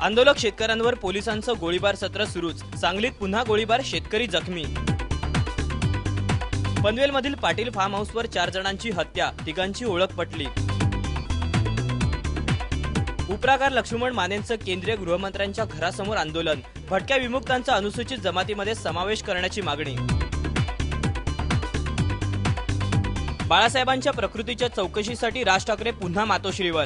आंदोलक शेतकऱ्यांवर पोलिसांचं गोळीबार सत्र सुरूच. सांगलीत पुन्हा गोळीबार शेतकरी जखमी. पनवेलमधील पाटील फार्म हाऊसवर चार जणांची हत्या तिघांची ओळख पटली. उपराकार लक्ष्मण मानेंचं केंद्रीय गृहमंत्र्यांच्या घरासमोर आंदोलन. भटक्या विमुक्तांचा अनुसूचित जमातीमध्ये समावेश करण्याची मागणी. बाळासाहेबांच्या प्रकृतीच्या चौकशीसाठी राज ठाकरे पुन्हा मातोश्रीवर.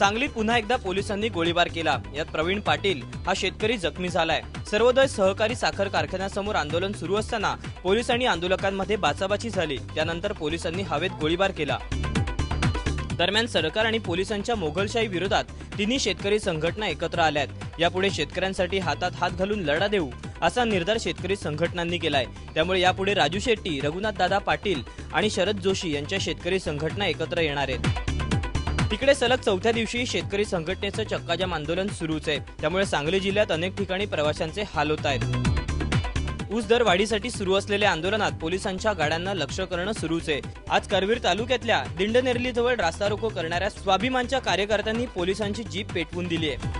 सांगलीत पुन्हा एकदा पोलिसांनी गोळीबार केला. यात प्रवीण पाटील हा शेतकरी जखमी झालाय. सर्वोदय सहकारी साखर कारखान्यासमोर आंदोलन सुरू असताना पोलीस आणि आंदोलकांमध्ये बाचाबाची झाली. त्यानंतर पोलिसांनी हवेत गोळीबार केला. दरम्यान सरकार आणि पोलिसांच्या मोघलशाही विरोधात तिन्ही शेतकरी संघटना एकत्र आल्यात. यापुढे शेतकऱ्यांसाठी हातात हात घालून लढा देऊ असा निर्धार शेतकरी संघटनांनी केलाय. त्यामुळे यापुढे राजू शेट्टी रघुनाथ दादा पाटील आणि शरद जोशी यांच्या शेतकरी संघटना एकत्र येणार आहेत. तिकडे सलग चौथ्या दिवशी शेतकरी संघटनेचं चक्काजाम आंदोलन सुरूच आहे. त्यामुळे सांगली जिल्ह्यात अनेक ठिकाणी प्रवाशांचे हाल होत आहेत. ऊस दर वाढीसाठी सुरू असलेल्या आंदोलनात पोलिसांच्या गाड्यांना लक्ष करणं सुरूच आहे. आज करवीर तालुक्यातल्या दिंडनेरलीजवळ रास्ता रोको करणाऱ्या स्वाभिमानच्या कार्यकर्त्यांनी पोलिसांची जीप पेटवून दिली आहे.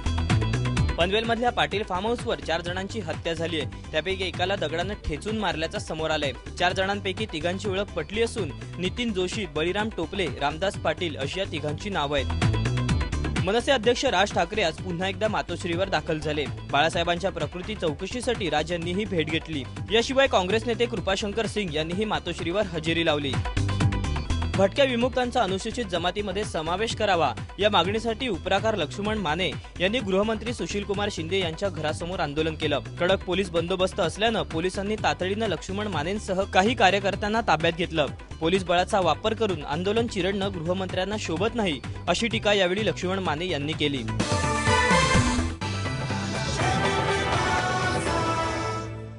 पनवेलमधल्या पाटील फार्म हाऊसवर चार जणांची हत्या झाली आहे. त्यापैकी एकाला दगडानं ठेचून मारल्याचा समोर आलाय. चार जणांपैकी तिघांची ओळख पटली असून नितीन जोशी बळीराम टोपले रामदास पाटील अशी या तिघांची नावं आहेत. मनसे अध्यक्ष राज ठाकरे आज पुन्हा एकदा मातोश्रीवर दाखल झाले. बाळासाहेबांच्या प्रकृती चौकशीसाठी राज यांनीही भेट घेतली. याशिवाय काँग्रेस नेते कृपाशंकर सिंग यांनीही मातोश्रीवर हजेरी लावली. भटक्या विमुक्तांचा अनुसूचित जमातीमध्ये समावेश करावा या मागणीसाठी उपराकार लक्ष्मण माने यांनी गृहमंत्री सुशीलकुमार शिंदे यांच्या घरासमोर आंदोलन केलं. कडक पोलीस बंदोबस्त असल्यानं पोलिसांनी तातडीनं लक्ष्मण मानेंसह काही कार्यकर्त्यांना ताब्यात घेतलं. पोलीस बळाचा वापर करून आंदोलन चिरडणं गृहमंत्र्यांना शोभत नाही अशी टीका यावेळी लक्ष्मण माने यांनी केली.